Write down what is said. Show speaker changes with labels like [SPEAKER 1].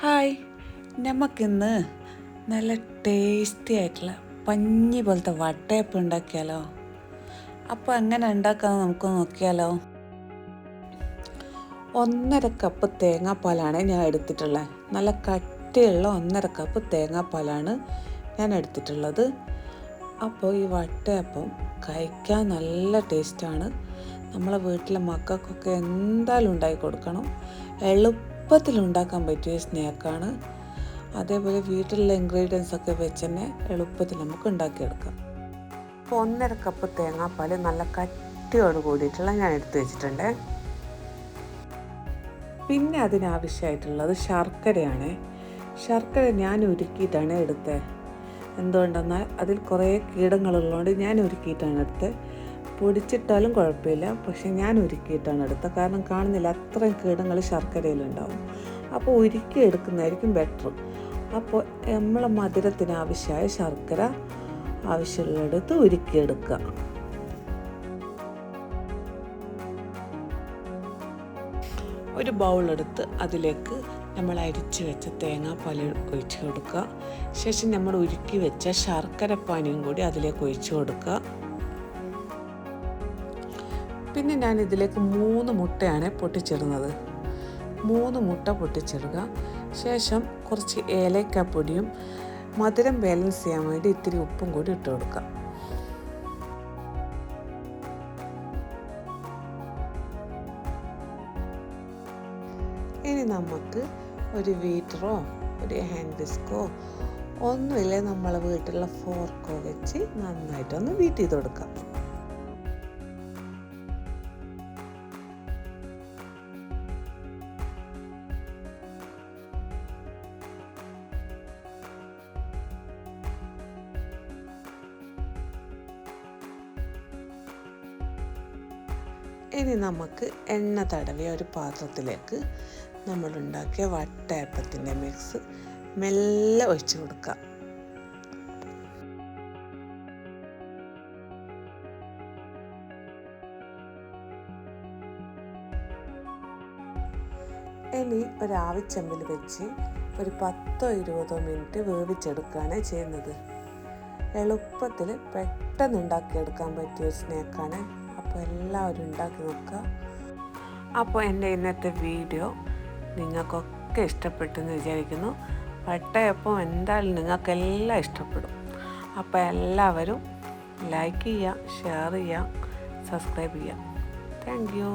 [SPEAKER 1] Hi. നമുക്കിന്ന് നല്ല tasty ആയിട്ടുള്ള പഞ്ഞി പോലത്തെ വട്ടയപ്പം ഉണ്ടാക്കിയാലോ? അപ്പോൾ എങ്ങനെ ഉണ്ടാക്കാമെന്ന് നമുക്ക് നോക്കിയാലോ? ഒന്നര കപ്പ് തേങ്ങാപ്പാലാണ് ഞാൻ എടുത്തിട്ടുള്ളത് നല്ല കട്ടിയുള്ള ഒന്നര കപ്പ് തേങ്ങാപ്പാലാണ് ഞാൻ എടുത്തിട്ടുള്ളത്. അപ്പോൾ ഈ വട്ടയപ്പം കഴിക്കാൻ നല്ല ടേസ്റ്റാണ് നമ്മളെ വീട്ടിലെ മക്കൾക്കൊക്കെ എന്തായാലും ഉണ്ടാക്കി കൊടുക്കണം. എളുപ്പത്തിൽ ഉണ്ടാക്കാൻ പറ്റിയ സ്നാക്കാണ്. അതേപോലെ വീട്ടിലുള്ള ഇൻഗ്രീഡിയൻസ് ഒക്കെ വെച്ച് തന്നെ എളുപ്പത്തിൽ നമുക്ക് ഉണ്ടാക്കിയെടുക്കാം. അപ്പോൾ ഒന്നര കപ്പ് തേങ്ങാപ്പാൽ നല്ല കട്ടിയോട് കൂടിയിട്ടുള്ള ഞാൻ എടുത്തു വെച്ചിട്ടുണ്ട്. പിന്നെ അതിനാവശ്യമായിട്ടുള്ളത് ശർക്കരയാണ്. ശർക്കര ഞാൻ ഉരുക്കിയിട്ടാണ് എടുത്തത് എന്തുകൊണ്ടെന്നാൽ അതിൽ കുറേ കീടങ്ങളുള്ളതുകൊണ്ട് ഞാൻ ഉരുക്കിയിട്ടാണ് എടുത്തത് പൊടിച്ചിട്ടാലും കുഴപ്പമില്ല. പക്ഷെ ഞാൻ ഉരുക്കിയിട്ടാണ് എടുത്തത്. കാരണം കാണുന്നില്ല അത്രയും കീടങ്ങൾ ശർക്കരയിലുണ്ടാവും. അപ്പോൾ ഉരുക്കി എടുക്കുന്നതായിരിക്കും ബെറ്റർ അപ്പോൾ നമ്മളെ മധുരത്തിന് ആവശ്യമായ ശർക്കര ആവശ്യമുള്ളിടത്ത് ഉരുക്കിയെടുക്കുക. ഒരു ബൗളെടുത്ത് അതിലേക്ക് നമ്മൾ അരിച്ച് വെച്ച തേങ്ങാപ്പാൽ ഒഴിച്ച് കൊടുക്കുക. ശേഷം നമ്മൾ ഉരുക്കി വെച്ച ശർക്കര പാനിയും കൂടി അതിലേക്ക് ഒഴിച്ച് കൊടുക്കുക. പിന്നെ ഞാൻ ഇതിലേക്ക് മൂന്ന് മുട്ടയാണ് പൊട്ടിച്ചിടുന്നത്. മൂന്ന് മുട്ട പൊട്ടിച്ചിടുക. ശേഷം കുറച്ച് ഏലക്കാപ്പൊടിയും മധുരം ബാലൻസ് ചെയ്യാൻ വേണ്ടി ഇത്തിരി ഉപ്പും കൂടി ഇട്ട് കൊടുക്കുക ഇനി നമുക്ക് ഒരു വീറ്ററോ ഒരു ഹാൻഡ് വിസ്കോ ഒന്നുമില്ലേ നമ്മളെ വീട്ടിലുള്ള ഫോർക്കോ വെച്ച് നന്നായിട്ടൊന്ന് വീറ്റ് ചെയ്ത് കൊടുക്കാം. ഇനി നമുക്ക് എണ്ണ തടവിയ ഒരു പാത്രത്തിലേക്ക് നമ്മളുണ്ടാക്കിയ വട്ടയപ്പത്തിന്റെ മിക്സ് മെല്ലെ ഒഴിച്ചു കൊടുക്കാം ഇനി ഒരു ആവിച്ചമ്പിൽ വെച്ച് ഒരു പത്തോ ഇരുപതോ മിനിറ്റ് വേവിച്ചെടുക്കുകയാണ് ചെയ്യുന്നത്. എളുപ്പത്തിൽ പെട്ടെന്ന് ഉണ്ടാക്കിയെടുക്കാൻ പറ്റിയ സ്നാക്കാണ് അപ്പോൾ എല്ലാവരും ഉണ്ടാക്കി നോക്കുക. അപ്പോൾ എന്റെ ഇന്നത്തെ വീഡിയോ നിങ്ങൾക്കൊക്കെ ഇഷ്ടപ്പെട്ടെന്ന് വിചാരിക്കുന്നു. വട്ടയപ്പം എന്തായാലും നിങ്ങൾക്കെല്ലാം ഇഷ്ടപ്പെടും. അപ്പോൾ എല്ലാവരും ലൈക്ക് ചെയ്യുക ഷെയർ ചെയ്യുക സബ്സ്ക്രൈബ് ചെയ്യുക. Thank you.